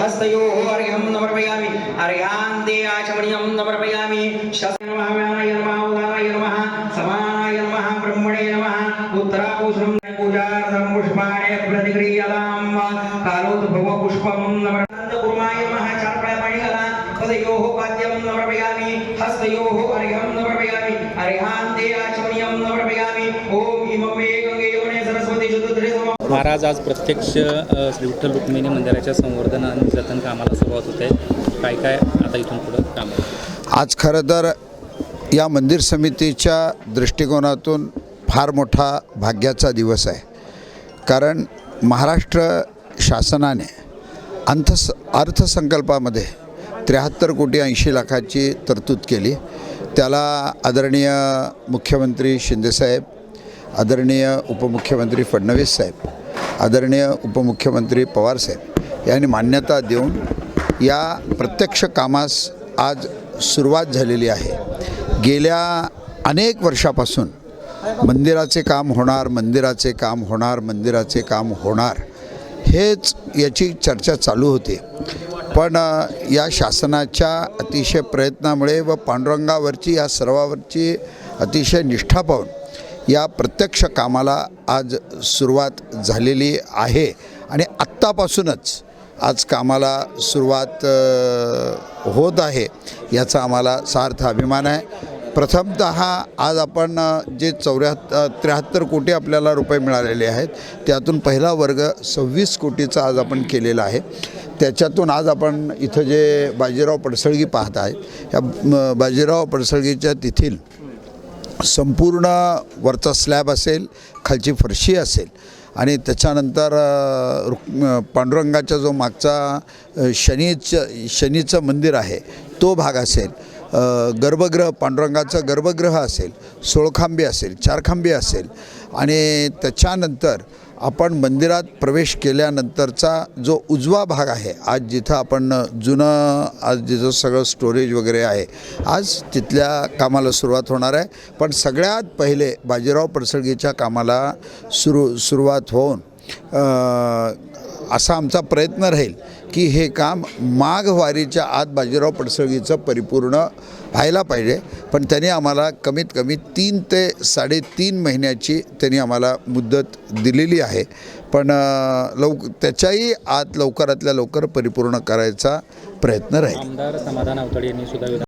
हस्तयोः अर्घ्यं समर्पयामि। अर्घ्यान्ते आचमनीयं समर्पयामि। शस्त्र नमः व्यानाय नमः, समानाय नमः, ब्रह्मणे नमः उत्तराभूषणं पूजार्थं पुष्पाणि प्रतिक्रियतां कालोद्भव पुष्पं नमः नमः चार्पणमणिगला पदयोः पाद्यं समर्पयामि। हस्तयोः अर्घ्यं समर्पयामि। अर्घ्यान्ते आचमनीयं समर्पयामि। महाराज आज प्रत्यक्ष श्री विठ्ठल रुक्मिणी मंदिराच्या संवर्धन आणि जतन कामाला सुरुवात होते. काय काय आता इथून पुढं काम? आज खरं तर या मंदिर समितीच्या दृष्टिकोनातून फार मोठा भाग्याचा दिवस आहे. कारण महाराष्ट्र शासनाने अंथस अर्थसंकल्पामध्ये त्र्याहत्तर कोटी ऐंशी लाखाची तरतूद केली. त्याला आदरणीय मुख्यमंत्री शिंदेसाहेब आदरणीय उपमुख्यमंत्री फडणवीस साहेब आदरणीय उपमुख्यमंत्री पवारसाहेब यांनी मान्यता देऊन या प्रत्यक्ष कामास आज सुरुवात झालेली आहे. गेल्या अनेक वर्षापासून मंदिराचे काम होणार मंदिराचे काम होणार मंदिराचे काम होणार हेच याची चर्चा चालू होती. पण या शासनाच्या अतिशय प्रयत्नामुळे व पांडुरंगावरची या सर्वावरची अतिशय निष्ठा पाहून या प्रत्यक्ष कामाला आज सुरुवात झालेली आहे. आणि आत्तापासूनच आज कामाला सुरुवात होत आहे याचा आम्हाला सार्थ अभिमान आहे. प्रथमतः आज आपण जे चौऱ्याहत्तर त्र्याहत्तर कोटी आपल्याला रुपये मिळालेले आहेत त्यातून पहिला वर्ग सव्वीस कोटीचा आज आपण केलेला आहे. त्याच्यातून आज आपण इथं जे बाजीराव पडसळगी पाहत आहे या बाजीराव पडसळगीच्या तिथील संपूर्ण वरचा स्लॅब असेल खालची फरशी असेल आणि त्याच्यानंतर पांडुरंगाचा जो मागचा शनीचं शनीचं मंदिर आहे तो भाग असेल गर्भगृह पांडुरंगाचं गर्भगृह असेल सोळखांबी असेल चारखांबी असेल आणि त्याच्यानंतर आपण मंदिरात प्रवेश केल्यानंतरचा जो उजवा भाग आहे आज जिथं आपण जुनं आज जिथं सगळं स्टोरेज वगैरे आहे आज तिथल्या कामाला सुरुवात होणार आहे. पण सगळ्यात पहिले बाजीराव पडसळगीच्या कामाला सुरू सुरुवात होऊन असा आमचा प्रयत्न राहील की हे काम माघवारीच्या आत बाजीराव पडसळगीचं परिपूर्ण व्हायला पाहिजे. पण त्यांनी आम्हाला कमीत कमी तीन ते साडेतीन महिन्याची त्यांनी आम्हाला मुदत दिलेली आहे. पण लव लवक त्याच्याही आत लवकरातल्या लवकर परिपूर्ण करायचा प्रयत्न राहील. आमदार समाधान यांनी सुद्धा